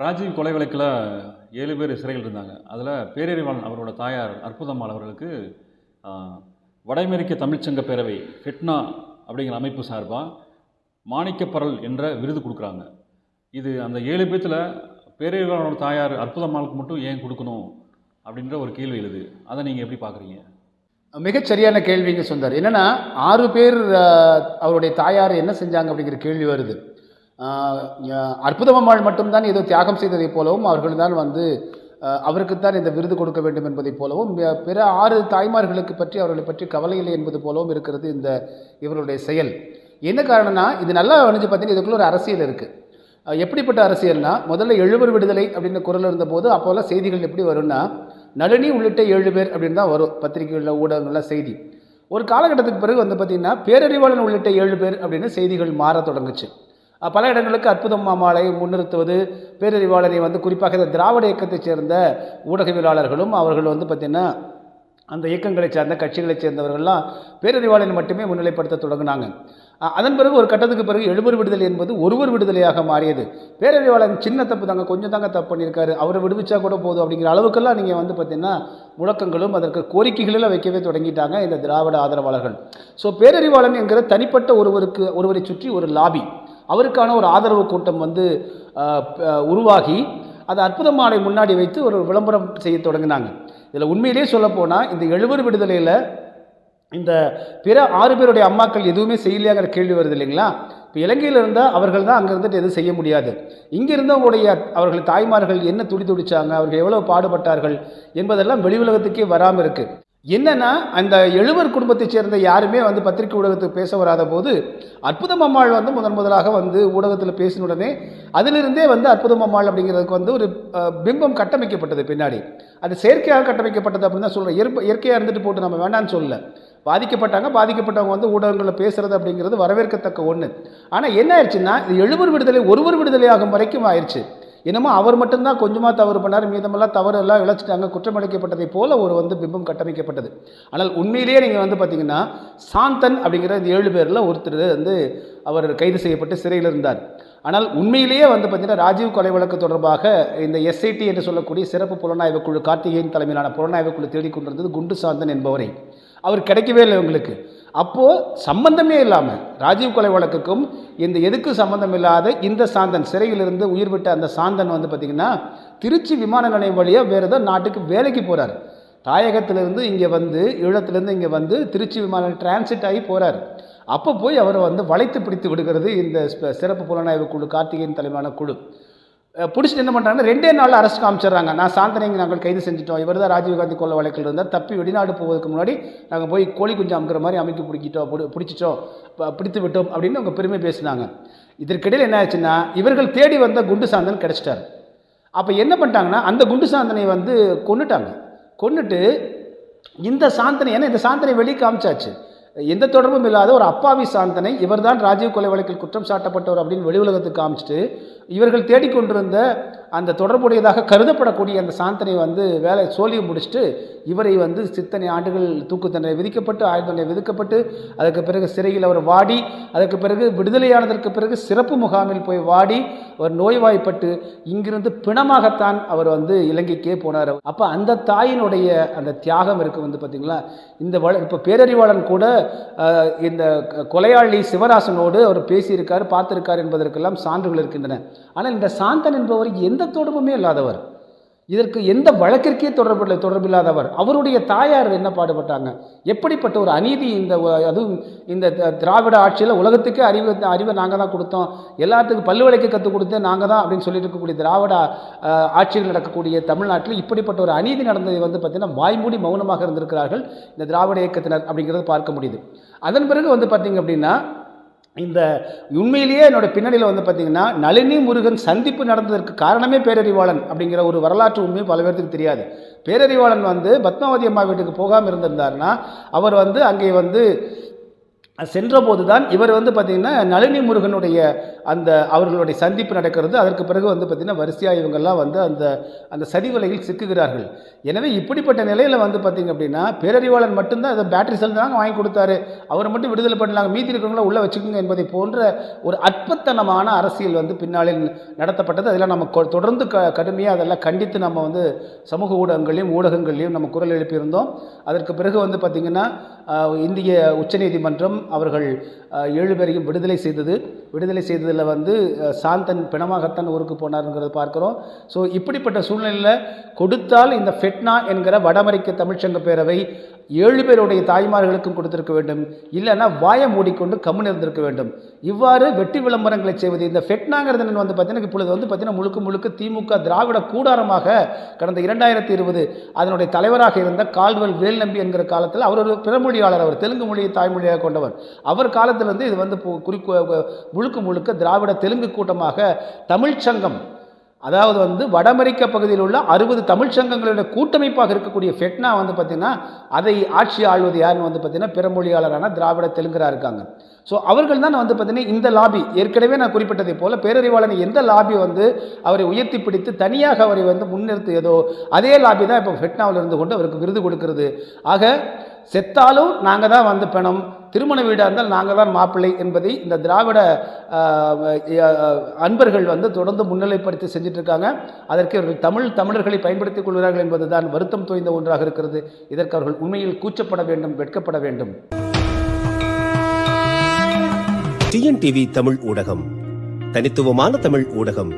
ராஜீவ் கொலை வழக்கில் ஏழு பேர் சிறையில் இருந்தாங்க. அதில் பேரறிவாளன் அவரோட தாயார் அற்புதம்மாள் அவர்களுக்கு வட அமெரிக்க தமிழ்ச்சங்க பேரவை ஃபெட்னா அப்படிங்கிற அமைப்பு சார்பாக மாணிக்கப்பரல் என்ற விருது கொடுக்குறாங்க. இது அந்த ஏழு பேத்தில் பேரறிவாளனோட தாயார் அற்புதம்மாளுக்கு மட்டும் ஏன் கொடுக்கணும் அப்படின்ற ஒரு கேள்வி எழுது. அதை நீங்கள் எப்படி பார்க்குறீங்க? மிகச்சரியான கேள்விங்க சுந்தர் என்னென்னா ஆறு பேர் அவருடைய தாயார் என்ன செஞ்சாங்க அப்படிங்கிற கேள்வி வருது. அற்புதமம்மாள் மட்டும்தான் ஏதோ தியாகம் செய்ததைப் போலவும் அவர்கள் தான் வந்து அவருக்கு அவருக்குத்தான் இந்த விருது கொடுக்க வேண்டும் என்பதைப் போலவும் பிற- ஆறு தாய்மார்களுக்கு பற்றி அவர்களை பற்றி கவலை இல்லை என்பது போலவும் இருக்கிறது இந்த இவருடைய செயல். என்ன காரணம்னா இது நல்லா அணிஞ்சு பார்த்தீங்கன்னா இதுக்குள்ள ஒரு அரசியல் இருக்குது எப்படிப்பட்ட அரசியல்னா முதல்ல எழுவர் விடுதலை அப்படின்னு குரல் இருந்தபோது அப்போல்லாம் செய்திகள் எப்படி வரும்னா நளினி உள்ளிட்ட ஏழு பேர் அப்படின்னு தான் வரும் பத்திரிகைகளில் ஊடகங்களில் செய்தி. ஒரு காலகட்டத்துக்கு பிறகு வந்து பார்த்திங்கன்னா பேரறிவாளன் உள்ளிட்ட ஏழு பேர் அப்படின்னு செய்திகள் மாற தொடங்குச்சு. பல இடங்களுக்கு அற்புதம் மாமாலை முன்னிறுத்துவது. பேரறிவாளரை வந்து குறிப்பாக இந்த திராவிட இயக்கத்தைச் சேர்ந்த ஊடகவியலாளர்களும் அவர்கள் வந்து பார்த்திங்கன்னா அந்த இயக்கங்களைச் சார்ந்த கட்சிகளைச் சேர்ந்தவர்கள்லாம் பேரறிவாளனை மட்டுமே முன்னிலைப்படுத்த தொடங்கினாங்க. அதன் பிறகு ஒரு கட்டத்துக்கு பிறகு எழுவர் விடுதலை என்பது ஒருவர் விடுதலையாக மாறியது. பேரறிவாளன் சின்ன தப்பு தாங்க கொஞ்சம் தாங்க தப்பு பண்ணியிருக்காரு. அவரை விடுவிச்சா கூட போதும் அப்படிங்கிற அளவுக்கெல்லாம் நீங்கள் வந்து பார்த்தீங்கன்னா முழக்கங்களும் அதற்கு கோரிக்கைகளில் வைக்கவே தொடங்கிட்டாங்க இந்த திராவிட ஆதரவாளர்கள். ஸோ பேரறிவாளன் என்கிற தனிப்பட்ட ஒருவருக்கு ஒருவரை சுற்றி ஒரு லாபி. அவருக்கான ஒரு ஆதரவு கூட்டம் வந்து உருவாகி அதை அற்புதமானை முன்னாடி வைத்து ஒரு விளம்பரம் செய்ய தொடங்கினாங்க. இதில் உண்மையிலேயே சொல்லப்போனால் இந்த எழுவர் விடுதலையில் இந்த பிற ஆறு பேருடைய அம்மாக்கள் எதுவுமே செய்யலையாங்கிற கேள்வி வருது இல்லைங்களா? இப்போ இலங்கையில் இருந்தால் அவர்கள் தான் அங்கே இருந்துட்டு எதுவும் செய்ய முடியாது. இங்கே இருந்தவங்களுடைய அவர்கள் தாய்மார்கள் என்ன துடி துடிச்சாங்க அவர்கள் எவ்வளோ பாடுபட்டார்கள் என்பதெல்லாம் வெளி உலகத்துக்கே வராமல் இருக்குது என்னென்னா அந்த எழுவர் குடும்பத்தைச் சேர்ந்த யாருமே வந்து பத்திரிகை ஊடகத்துக்கு பேச வராத போது அற்புதம் அம்மாள் வந்து முதன் முதலாக வந்து ஊடகத்தில் பேசின உடனே அதிலிருந்தே வந்து அற்புதம் அம்மாள் அப்படிங்கிறதுக்கு வந்து ஒரு பிம்பம் கட்டமைக்கப்பட்டது பின்னாடி. அது செயற்கையாக கட்டமைக்கப்பட்டது அப்படின்னு தான் சொல்கிறேன் இயற்ப இயற்கையாக இருந்துட்டு போட்டு நம்ம வேண்டாம்னு சொல்லல. பாதிக்கப்பட்டாங்க பாதிக்கப்பட்டவங்க வந்து ஊடகங்களில் பேசுகிறது அப்படிங்கிறது வரவேற்கத்தக்க ஒன்று ஆனால் என்ன ஆயிடுச்சுன்னா இது எழுவர் விடுதலை ஒருவர் விடுதலை ஆகும் வரைக்கும் ஆயிடுச்சு. என்னமோ அவர் மட்டும்தான் கொஞ்சமாக தவறு பண்ணார் மீதமெல்லாம் தவறு எல்லாம் இழைச்சிட்டாங்க குற்றமளிக்கப்பட்டதை போல ஒரு வந்து பிம்பம் கட்டமைக்கப்பட்டது. ஆனால் உண்மையிலேயே நீங்கள் வந்து பார்த்தீங்கன்னா சாந்தன் அப்படிங்கிற இந்த ஏழு பேரில் ஒருத்தர் வந்து அவர் கைது செய்யப்பட்டு சிறையில் இருந்தார். ஆனால் உண்மையிலேயே வந்து பார்த்தீங்கன்னா ராஜீவ் கொலை வழக்கு தொடர்பாக இந்த எஸ்ஐடி என்று சொல்லக்கூடிய சிறப்பு புலனாய்வு குழு கார்த்திகேயன் தலைமையிலான புலனாய்வு குழு தேடிக்கொண்டிருந்தது குண்டு சாந்தன் என்பவரை. அவர் கிடைக்கவே இல்லை இவங்களுக்கு அப்போது சம்பந்தமே இல்லாமல் ராஜீவ் கொலை வழக்குக்கும் இந்த எதுக்கு சம்பந்தம் இல்லாத இந்த சாந்தன் சிறையிலிருந்து உயிர் விட்ட அந்த சாந்தன் வந்து பார்த்திங்கன்னா திருச்சி விமான நிலையம் வழியாக வேறு ஏதோ நாட்டுக்கு வேலைக்கு போகிறார் தாயகத்திலிருந்து இங்கே வந்து ஈழத்துலேருந்து இங்கே வந்து திருச்சி விமான டிரான்சிட் ஆகி போகிறார் அப்போ போய் அவரை வந்து வளைத்து பிடித்து விடுகிறது இந்த சிறப்பு புலனாய்வு குழு கார்த்திகேயன் தலைமையான குழு. பிடிச்சிட்டு என்ன பண்ணுறாங்கன்னா ரெண்டே நாளில் அரெஸ்ட் காமிச்சிடுறாங்க. நான் சாந்தனைங்க நாங்கள் கைது செஞ்சுட்டோம். இவர் தான் ராஜீவ்காந்தி கொள்ள வழக்கில் இருந்தால் தப்பி வெளிநாடு போவதற்கு முன்னாடி நாங்கள் போய் கோழி குஞ்சு அமுக்கிற மாதிரி அமைக்கி பிடிக்கிட்டோம். பிடி- பிடிச்சிட்டோம். பிடித்து விட்டோம் அப்படின்னு அவங்க பெருமை பேசினாங்க. இதற்கிடையில் என்ன ஆச்சுன்னா இவர்கள் தேடி வந்த குண்டு சாந்தன் கிடச்சிட்டார். அப்போ என்ன பண்ணிட்டாங்கன்னா அந்த குண்டு சாந்தனை வந்து கொண்டுட்டாங்க கொண்டுட்டு இந்த சாந்தனை ஏன்னா இந்த சாந்தனை வெளியே காமிச்சாச்சு. எந்த தொடர்பும் இல்லாத ஒரு அப்பாவி சாந்தனை இவர்தான் ராஜீவ் கொலை வழக்கில் குற்றம் சாட்டப்பட்டவர் அப்படின்னு வெளி உலகத்துக்கு காமிச்சிட்டு இவர்கள் தேடிக்கொண்டிருந்த அந்த தொடர்புடையதாக கருதப்படக்கூடிய அந்த சாந்தனை வந்து வேலை சோழியை முடிச்சுட்டு இவரை வந்து சித்தனை ஆண்டுகள் தூக்கு தண்டனை விதிக்கப்பட்டு ஆயுள் தண்டனை விதிக்கப்பட்டு அதுக்கு பிறகு சிறையில் அவர் வாடி அதற்கு பிறகு விடுதலையானதற்கு பிறகு சிறப்பு முகாமில் போய் வாடி அவர் நோய்வாய்ப்பட்டு இங்கிருந்து பிணமாகத்தான் அவர் வந்து இலங்கைக்கே போனார். அப்போ அந்த தாயினுடைய அந்த தியாகம் இருக்குது வந்து பார்த்திங்களா இந்த வள இப்போ பேரறிவாளன் கூட இந்த கொலையாளி சிவராசனோடு அவர் பேசியிருக்கார் பார்த்திருக்கார் என்பதற்கெல்லாம் சான்றுகள் இருக்கின்றன. ஆனால் இந்த சாந்தன் என்பவர் எந்த தொடர்புமே இல்லாதவர். இதற்கு எந்த வழக்கிற்கே தொடர்பில்லை தொடர்பில்லாதவர். அவருடைய தாயார் என்ன பாடுபட்டாங்க? எப்படிப்பட்ட ஒரு அநீதி இந்த அதுவும் இந்த த- திராவிட ஆட்சியில் உலகத்துக்கே அறிவு அறிவை நாங்கள் தான் கொடுத்தோம். எல்லாத்துக்கும் பல்லுவலைக்கு கற்றுக் கொடுத்தேன் நாங்கள் தான் அப்படின்னு சொல்லிட்டு இருக்கக்கூடிய திராவிட ஆட்சியில் ஆட்சிகள் நடக்கக்கூடிய தமிழ்நாட்டில் இப்படிப்பட்ட ஒரு அநீதி நடந்ததை வந்து பார்த்திங்கன்னா வாய்மூடி மௌனமாக இருந்திருக்கிறார்கள் இந்த திராவிட இயக்கத்தினர் அப்படிங்கிறத பார்க்க முடியுது. அதன் பிறகு வந்து பார்த்தீங்க அப்படின்னா இந்த உண்மையிலேயே என்னோட பின்னணியில் வந்து பார்த்தீங்கன்னா நளினி முருகன் சந்திப்பு நடந்ததற்கு காரணமே பேரறிவாளன் அப்படிங்கிற ஒரு வரலாற்று உண்மை பல பேருக்கு தெரியாது. பேரறிவாளன் வந்து பத்மாவதி அம்மா வீட்டுக்கு போகாமல் இருந்திருந்தாருன்னா அவர் வந்து அங்கே வந்து சென்றபோது தான் இவர் வந்து பார்த்திங்கன்னா நளினி முருகனுடைய அந்த அவர்களுடைய சந்திப்பு நடக்கிறது. அதற்கு பிறகு வந்து பார்த்திங்கன்னா வரிசையாக இவங்கெல்லாம் வந்து அந்த அந்த சதிவலையில் சிக்குகிறார்கள். எனவே இப்படிப்பட்ட நிலையில் வந்து பார்த்திங்க அப்படின்னா பேரறிவாளன் மட்டும்தான் அதை பேட்டரி செல் தாங்க வாங்கி கொடுத்தாரு. அவரை மட்டும் விடுதலை பண்ணலாங்க. மீதி இருக்கிறவங்கள உள்ளே வச்சுக்கோங்க என்பதை போன்ற ஒரு அற்பத்தனமான அரசியல் வந்து பின்னாளில் நடத்தப்பட்டது. அதெல்லாம் நம்ம கொ- தொடர்ந்து க கடுமையாக அதெல்லாம் கண்டித்து நம்ம வந்து சமூக ஊடகங்களையும் ஊடகங்களையும் நம்ம குரல் எழுப்பியிருந்தோம். அதற்கு பிறகு வந்து பார்த்திங்கன்னா இந்திய உச்சநீதிமன்றம் அவர்கள் ஏழு பேரையும் விடுதலை செய்தது. விடுதலை செய்ததில் வந்து சாந்தன் பிணமாகத்தான் ஊருக்கு போனாருங்கிறத பார்க்குறோம். ஸோ இப்படிப்பட்ட சூழ்நிலையில் கொடுத்தால் இந்த ஃபெட்னா என்கிற வட அமெரிக்க தமிழ்ச்சங்க பேரவை ஏழு பேருடைய தாய்மார்களுக்கும் கொடுத்திருக்க வேண்டும். இல்லைன்னா வாயை மூடிக்கொண்டு கம்முன் இருந்திருக்க வேண்டும். இவ்வாறு வெட்டி விளம்பரங்களை செய்வது இந்த ஃபெட்னாங்கிறது வந்து பார்த்தீங்கன்னா இப்பொழுது வந்து பார்த்தீங்கன்னா முழுக்க முழுக்க திமுக திராவிட கூடாரமாக கடந்த இரண்டாயிரத்தி இருபது அதனுடைய தலைவராக இருந்த கால்வல் வேல்நம்பி என்கிற காலத்தில் அவர் ஒரு பிறமொழியாளர் அவர் தெலுங்கு மொழியை தாய்மொழியாக கொண்டவர். அவர் காலத்திலேருந்து இது வந்து குறிக்கு முழுக்க முழுக்க திராவிட தெலுங்கு கூட்டமாக தமிழ்ச்சங்கம் அதாவது வந்து வட அமெரிக்க பகுதியில் உள்ள அறுபது தமிழ் சங்கங்களுடைய கூட்டமைப்பாக இருக்கக்கூடிய ஃபெட்னா வந்து பார்த்திங்கன்னா அதை ஆட்சி ஆள்வது யாருன்னு வந்து பார்த்திங்கன்னா பிறமொழியாளரான திராவிட தெலுங்கராக இருக்காங்க. ஸோ அவர்கள் தான் வந்து பார்த்திங்கன்னா இந்த லாபி ஏற்கனவே நான் குறிப்பிட்டதை போல பேரறிவாளன் எந்த லாபி வந்து அவரை உயர்த்தி பிடித்து தனியாக அவரை வந்து முன்னிறுத்தியதோ அதே லாபி தான் இப்போ ஃபெட்னாவில் இருந்து கொண்டு அவருக்கு விருது கொடுக்கிறது. ஆக செத்தாலும் நாங்கள் தான் வந்து பணம். திருமண வீடாக இருந்தால் நாங்கள் தான் மாப்பிள்ளை என்பதை இந்த திராவிட அன்பர்கள் வந்து தொடர்ந்து முன்னிலைப்படுத்தி செஞ்சுட்டு இருக்காங்க அதற்கு அவர்கள் தமிழ் தமிழர்களை பயன்படுத்திக் கொள்கிறார்கள் என்பதுதான் வருத்தம் தோய்ந்த ஒன்றாக இருக்கிறது. இதற்கு அவர்கள் உண்மையில் கூச்சப்பட வேண்டும் வெட்கப்பட வேண்டும். டிஎன்டிவி தமிழ் ஊடகம். தனித்துவமான தமிழ் ஊடகம்.